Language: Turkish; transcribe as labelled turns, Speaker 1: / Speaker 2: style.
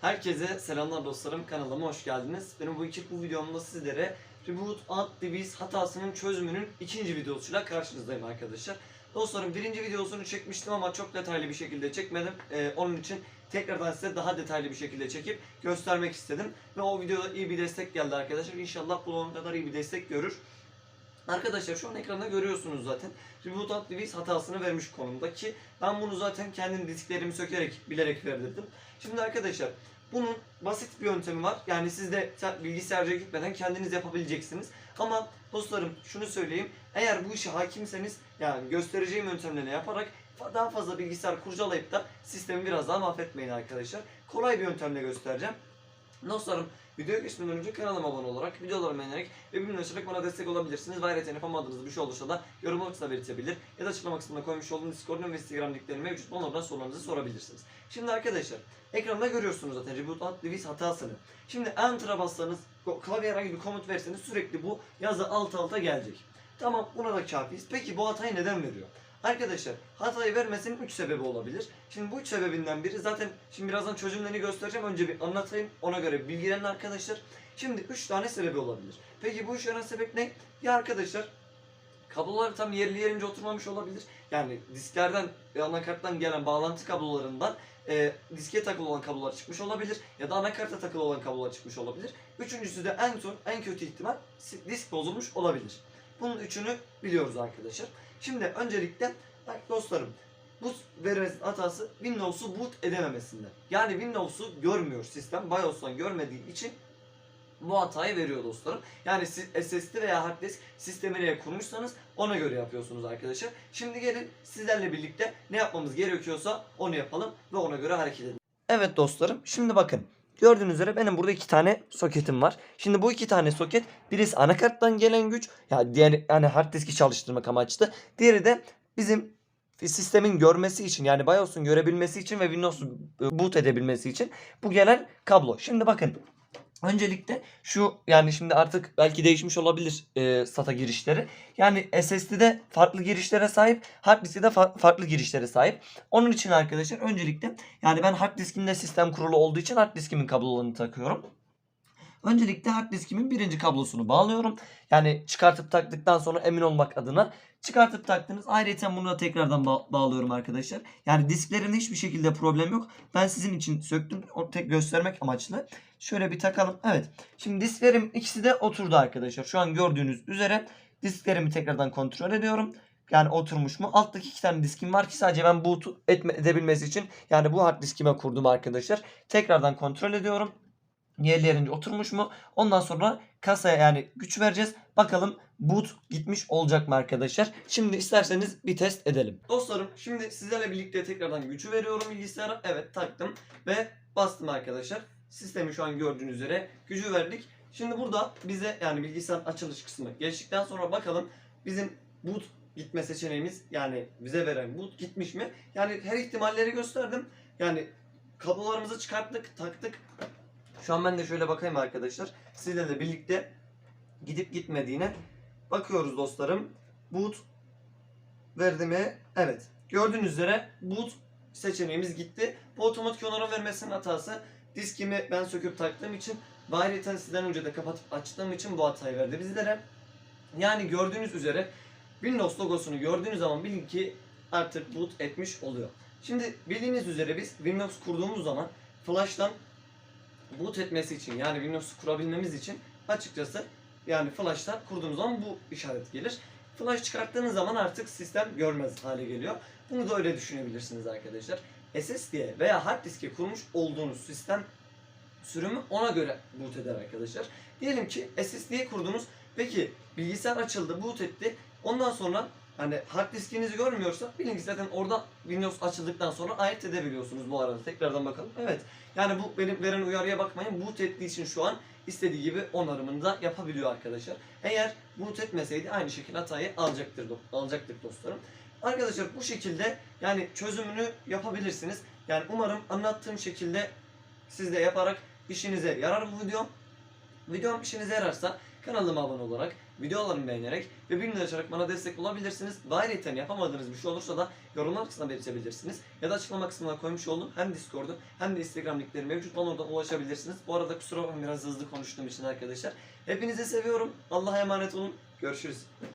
Speaker 1: Herkese selamlar dostlarım kanalıma hoş geldiniz. Benim bu iki bu videomda sizlere Reboot Device hatasının çözümünün ikinci videosuyla karşınızdayım arkadaşlar. Dostlarım birinci videosunu çekmiştim ama çok detaylı bir şekilde çekmedim. Ee, onun için tekrardan size daha detaylı bir şekilde çekip göstermek istedim. Ve o videoda iyi bir destek geldi arkadaşlar. İnşallah bu onun kadar iyi bir destek görür. Arkadaşlar şu an ekranda görüyorsunuz zaten. Reboot Alt Device hatasını vermiş konumda ki ben bunu zaten kendim disklerimi sökerek bilerek verdirdim. Şimdi arkadaşlar bunun basit bir yöntemi var. Yani siz de bilgisayarcıya gitmeden kendiniz yapabileceksiniz. Ama dostlarım şunu söyleyeyim. Eğer bu işe hakimseniz yani göstereceğim yöntemleri yaparak daha fazla bilgisayar kurcalayıp da sistemi biraz daha mahvetmeyin arkadaşlar. Kolay bir yöntemle göstereceğim. Dostlarım videoya geçmeden önce kanalıma abone olarak, videolarımı beğenerek ve bildirim açarak bana destek olabilirsiniz. Ve ayrıca yapamadığınız bir şey olursa da yorum kısmına belirtebilir. Ya da açıklama kısmına koymuş olduğum Discord'un ve Instagram linkleri mevcut. Onlardan sorularınızı sorabilirsiniz. Şimdi arkadaşlar ekranda görüyorsunuz zaten Reboot Alt Device hatasını. Şimdi Enter'a bassanız, klavyeye herhangi bir komut verseniz sürekli bu yazı alt alta gelecek. Tamam buna da kafiyiz. Peki bu hatayı neden veriyor? Arkadaşlar hatayı vermesinin 3 sebebi olabilir. Şimdi bu üç sebebinden biri zaten şimdi birazdan çözümlerini göstereceğim. Önce bir anlatayım. Ona göre bilgilenin arkadaşlar. Şimdi 3 tane sebebi olabilir. Peki bu üç tane sebep ne? Ya arkadaşlar kablolar tam yerli yerince oturmamış olabilir. Yani disklerden ve anakarttan gelen bağlantı kablolarından e, diske takılı olan kablolar çıkmış olabilir. Ya da anakarta takılı olan kablolar çıkmış olabilir. Üçüncüsü de en son en kötü ihtimal disk bozulmuş olabilir. Bunun üçünü biliyoruz arkadaşlar. Şimdi öncelikle bak dostlarım bu veremezin hatası Windows'u boot edememesinde. Yani Windows'u görmüyor sistem. BIOS'tan görmediği için bu hatayı veriyor dostlarım. Yani siz SSD veya hard disk sistemi nereye kurmuşsanız ona göre yapıyorsunuz arkadaşlar. Şimdi gelin sizlerle birlikte ne yapmamız gerekiyorsa onu yapalım ve ona göre hareket edelim. Evet dostlarım şimdi bakın. Gördüğünüz üzere benim burada iki tane soketim var. Şimdi bu iki tane soket birisi anakarttan gelen güç ya diğer yani hard diski çalıştırmak amaçlı. Diğeri de bizim sistemin görmesi için yani BIOS'un görebilmesi için ve Windows'u boot edebilmesi için bu gelen kablo. Şimdi bakın Öncelikle şu yani şimdi artık belki değişmiş olabilir e, SATA girişleri. Yani SSD'de farklı girişlere sahip, hard diskte de fa- farklı girişlere sahip. Onun için arkadaşlar öncelikle yani ben hard diskimde sistem kurulu olduğu için hard diskimin kablolarını takıyorum. Öncelikle hard diskimin birinci kablosunu bağlıyorum. Yani çıkartıp taktıktan sonra emin olmak adına çıkartıp taktınız. Ayrıca bunu da tekrardan ba- bağlıyorum arkadaşlar. Yani disklerimde hiçbir şekilde problem yok. Ben sizin için söktüm. O tek göstermek amaçlı. Şöyle bir takalım. Evet. Şimdi disklerim ikisi de oturdu arkadaşlar. Şu an gördüğünüz üzere disklerimi tekrardan kontrol ediyorum. Yani oturmuş mu? Alttaki iki tane diskim var ki sadece ben boot etme, edebilmesi için yani bu hard diskime kurdum arkadaşlar. Tekrardan kontrol ediyorum. Yerli oturmuş mu? Ondan sonra kasaya yani güç vereceğiz. Bakalım boot gitmiş olacak mı arkadaşlar? Şimdi isterseniz bir test edelim. Dostlarım şimdi sizlerle birlikte tekrardan gücü veriyorum bilgisayara. Evet taktım ve bastım arkadaşlar. Sistemi şu an gördüğünüz üzere gücü verdik. Şimdi burada bize yani bilgisayar açılış kısmı geçtikten sonra bakalım bizim boot gitme seçeneğimiz yani bize veren boot gitmiş mi? Yani her ihtimalleri gösterdim. Yani kablolarımızı çıkarttık, taktık. Şu an ben de şöyle bakayım arkadaşlar. Sizlerle birlikte gidip gitmediğine bakıyoruz dostlarım. Boot verdi mi? Evet. Gördüğünüz üzere boot seçeneğimiz gitti. Bu otomatik onarım vermesinin hatası diskimi ben söküp taktığım için ve ayrıca sizden önce de kapatıp açtığım için bu hatayı verdi bizlere. Yani gördüğünüz üzere Windows logosunu gördüğünüz zaman bilin ki artık boot etmiş oluyor. Şimdi bildiğiniz üzere biz Windows kurduğumuz zaman Flash'tan boot etmesi için yani Windows'u kurabilmemiz için açıkçası yani Flash'tan kurduğumuz zaman bu işaret gelir. Flash çıkarttığınız zaman artık sistem görmez hale geliyor. Bunu da öyle düşünebilirsiniz arkadaşlar. SSD'ye veya hard diske kurmuş olduğunuz sistem sürümü ona göre boot eder arkadaşlar. Diyelim ki SSD'ye kurdunuz. Peki bilgisayar açıldı, boot etti. Ondan sonra hani hard diskinizi görmüyorsa bilin ki zaten orada Windows açıldıktan sonra ayırt edebiliyorsunuz bu arada. Tekrardan bakalım. Evet. Yani bu benim veren uyarıya bakmayın. Boot ettiği için şu an istediği gibi onarımını da yapabiliyor arkadaşlar. Eğer boot etmeseydi aynı şekilde hatayı alacaktır, alacaktık dostlarım. Arkadaşlar bu şekilde yani çözümünü yapabilirsiniz. Yani umarım anlattığım şekilde siz de yaparak işinize yarar bu videom. Videom işinize yararsa kanalıma abone olarak, videolarımı beğenerek ve bildirim açarak bana destek olabilirsiniz. Ayrıca yapamadığınız bir şey olursa da yorumlar kısmına belirtebilirsiniz. Ya da açıklama kısmına koymuş olduğum hem Discord'u hem de Instagram linkleri mevcut. Bana oradan ulaşabilirsiniz. Bu arada kusura bakmayın biraz hızlı konuştuğum için arkadaşlar. Hepinizi seviyorum. Allah'a emanet olun. Görüşürüz.